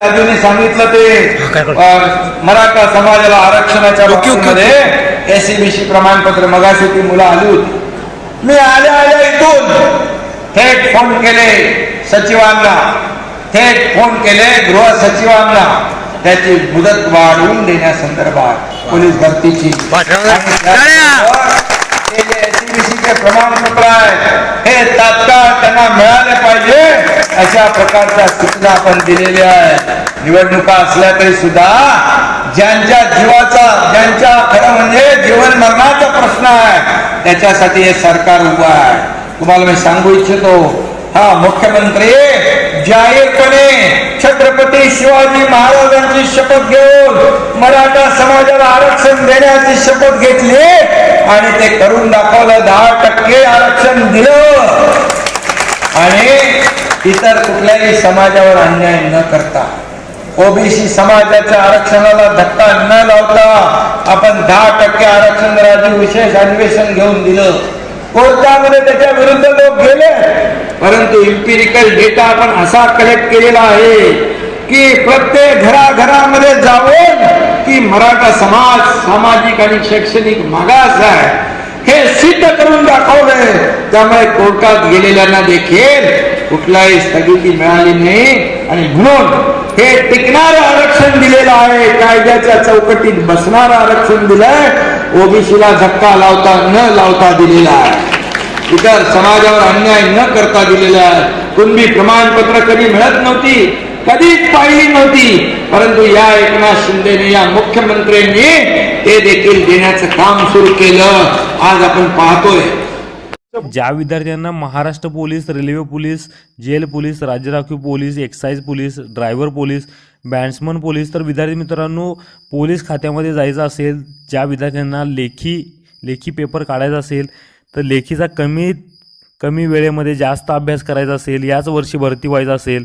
राजूने सांगितलं ते मराठा समाजाला आरक्षणाच्या बाबतीमध्ये एसीबीसी प्रमाणपत्र मगाशी ती मुलं आली होती मी आल्या आल्या इथून. थेट फोन केले सचिवांना. थेट फोन केले गृह सचिवांना. त्याची मुदत वाढवून देण्यासंदर्भात पोलीस भरतीची. SCBC चे प्रमाणपत्र आहे हे तात्काळ त्यांना मिळाले अशा प्रकारच्या सूचना आपण दिलेल्या आहे निवडणुका असल्या तरी सुद्धा ज्यांच्या जीवाचा ज्यांच्या खरं म्हणजे जीवन मरणाचा प्रश्न आहे त्याच्यासाठी हे सरकार उभं आहे. तुम्हाला मी सांगू इच्छितो हा मुख्यमंत्री जाहीरपणे छत्रपती शिवाजी महाराजांची शपथ घेऊन मराठा समाजाला आरक्षण देण्याची शपथ घेतली आणि ते करून दाखवलं दहा टक्के आरक्षण दिलं. आणि इतर कुठल्याही समाजावर अन्याय न करता ओबीसी समाजाच्या आरक्षणाला धक्का न लावता आपण दहा टक्के आरक्षण राजू विशेष अन्वेषण घेऊन दिलं. कोर्टामध्ये त्याच्या विरुद्ध लोक गेले. परंतु इम्पिरिकल डेटा आपण असा कलेक्ट केलेला आहे की प्रत्येक घराघरामध्ये जाऊन की मराठा समाज सामाजिक आणि शैक्षणिक मागास आहे. हे सिद्ध करून दाखवलंय. त्यामुळे कोर्टात गेलेल्यांना देखील कुठलाही स्थगिती मिळाली नाही. आणि म्हणून हे टिकणार आरक्षण दिलेलं आहे. कायद्याच्या चौकटीत बसणारं आरक्षण दिलंय. ओबीसीला धक्का लावता न लावता दिलेला आहे. इतर समाजावर अन्याय न करता दिलेला आहे. कुणबी प्रमाणपत्र कधी मिळत नव्हती? कधीच पाहिली नव्हती. परंतु या एकनाथ शिंदेने या मुख्यमंत्र्यांनी ते देखील देण्याचं काम सुरू केलं. आज आपण पाहतोय. ज्या विद्यार्थ्यांना Maharashtra police railway police jail police राज्य राखीव police excise police driver police batsman police तर विद्यार्थी मित्रांनो पोलीस खात्यामध्ये जायचं असेल ज्या विद्यार्थ्यांना लेखी लेखी पेपर काढायचा असेल तर लेखीचा कमी कमी वेळेमध्ये जास्त अभ्यास करायचा असेल याच वर्षी भरती व्हायचं असेल